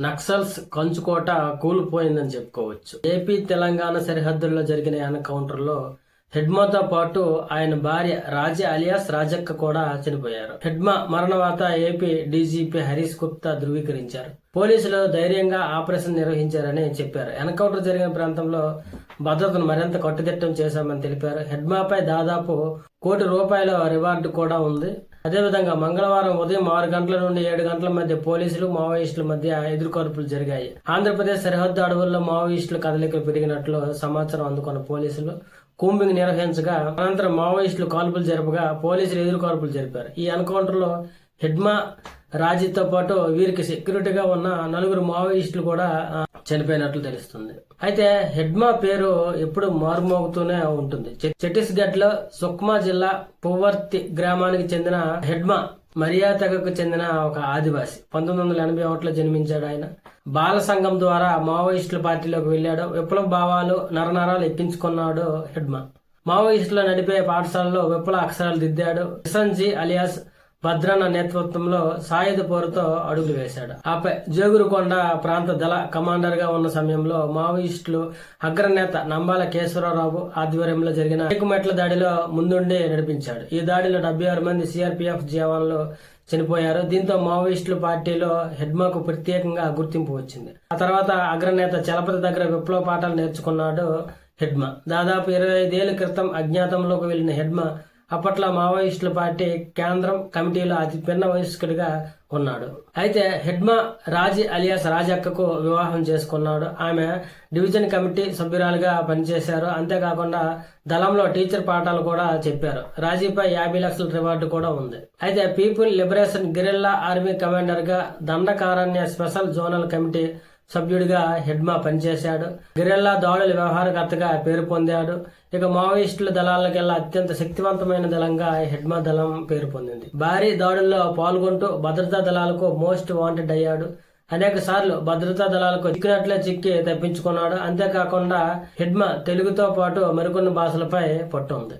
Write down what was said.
నక్సల్స్ కంచుకోట కూలిపోయిందని చెప్పుకోవచ్చు. ఏపీ తెలంగాణ సరిహద్దుల్లో జరిగిన ఎన్కౌంటర్లో హెడ్మాతో పాటు ఆయన భార్య రాజా అలియాస్ రాజక్క కూడా చనిపోయారు. హెడ్మా మరణవాత ఏపీ డీజీపీ హరీష్ గుప్తా ధృవీకరించారు. పోలీసులు ధైర్యంగా ఆపరేషన్ నిర్వహించారని చెప్పారు. ఎన్కౌంటర్ జరిగిన ప్రాంతంలో భద్రతను మరింత కట్టుదిట్టం చేశామని తెలిపారు. హెడ్మాపై దాదాపు కోటి రూపాయల రివార్డు కూడా ఉంది. అదేవిధంగా మంగళవారం ఉదయం ఆరు గంటల నుండి ఏడు గంటల మధ్య పోలీసులు మావోయిస్టుల మధ్య ఎదుర్కొల్పులు జరిగాయి. ఆంధ్రప్రదేశ్ సరిహద్దు అడవుల్లో మావోయిస్టుల కదలికలు పెరిగినట్లు సమాచారం అందుకున్న పోలీసులు కూంబింగ్ నిర్వహించగా అనంతరం మావోయిస్టులు కాల్పులు జరపగా పోలీసులు ఎదురుకాల్పులు జరిపారు. ఈ ఎన్కౌంటర్లో హెడ్మా రాజీతో పాటు వీరికి సెక్యూరిటీగా ఉన్న నలుగురు మావోయిస్టులు కూడా చనిపోయినట్లు తెలుస్తుంది. అయితే హెడ్మా పేరు ఎప్పుడు మారుమోగుతూనే ఉంటుంది. ఛత్తీస్గఢ్లో సుక్మా జిల్లా పువర్తి గ్రామానికి చెందిన హెడ్మా మరియా తెగకు చెందిన ఒక ఆదివాసి. పంతొమ్మిది వందల ఎనభై ఒకటిలో జన్మించాడు ఆయన. బాల సంఘం ద్వారా మావోయిస్టుల పార్టీలోకి వెళ్ళాడు. విప్లవ భావాలు నరనరాలు ఎప్పించుకున్నాడు హెడ్మా. మావోయిస్టులు నడిపే పాఠశాలలో విప్లవ అక్షరాలు దిద్దాడు. కిసన్జీ అలియాస్ భద్రన్న నేతృత్వంలో సాయుధ పోరుతో అడుగులు వేశాడు. ఆపై జోగురుకొండ ప్రాంత దళ కమాండర్గా ఉన్న సమయంలో మావోయిస్టులు అగ్రనేత నంబాల కేశవరావు ఆధ్వర్యంలో జరిగిన ఏకుమెట్ల దాడిలో ముందుండి నడిపించాడు. ఈ దాడిలో డెబ్బై ఆరు మంది సిఆర్పిఎఫ్ జవాన్లు చనిపోయారు. దీంతో మావోయిస్టుల పార్టీలో హెడ్మాకు ప్రత్యేకంగా గుర్తింపు వచ్చింది. ఆ తర్వాత అగ్రనేత చలపతి దగ్గర విప్లవ పాఠాలు నేర్చుకున్నాడు హెడ్మా. దాదాపు ఇరవై ఐదేళ్ళ క్రితం అజ్ఞాతంలోకి వెళ్ళిన హెడ్మా అప్పట్లో మావోయిస్టుల పార్టీ కేంద్రం కమిటీలో అతి పిన్న వయస్కుడిగా ఉన్నాడు. అయితే హెడ్మా రాజీ అలియాస్ రాజక్కకు వివాహం చేసుకున్నాడు. ఆమె డివిజన్ కమిటీ సభ్యురాలుగా పనిచేశారు. అంతేకాకుండా దళంలో టీచర్ పాఠాలు కూడా చెప్పారు. రాజీపై యాభై లక్షల రివార్డు కూడా ఉంది. అయితే పీపుల్ లిబరేషన్ గెరిల్లా ఆర్మీ కమాండర్గా దండకారణ్య స్పెషల్ జోనల్ కమిటీ సభ్యుడిగా హెడ్మా పనిచేశాడు. గెరిల్లా దాడుల వ్యవహారకర్తగా పేరు పొందాడు. ఇక మావోయిస్టుల దళాలకెల్లా అత్యంత శక్తివంతమైన దళంగా హెడ్మా దళం పేరు పొందింది. భారీ దాడుల్లో పాల్గొంటూ భద్రతా దళాలకు మోస్ట్ వాంటెడ్ అయ్యాడు. అనేక సార్లు భద్రతా దళాలకు చిక్కినట్లే చిక్కి తప్పించుకున్నాడు. అంతేకాకుండా హెడ్మా తెలుగుతో పాటు మరికొన్ని భాషలపై పట్టు ఉంది.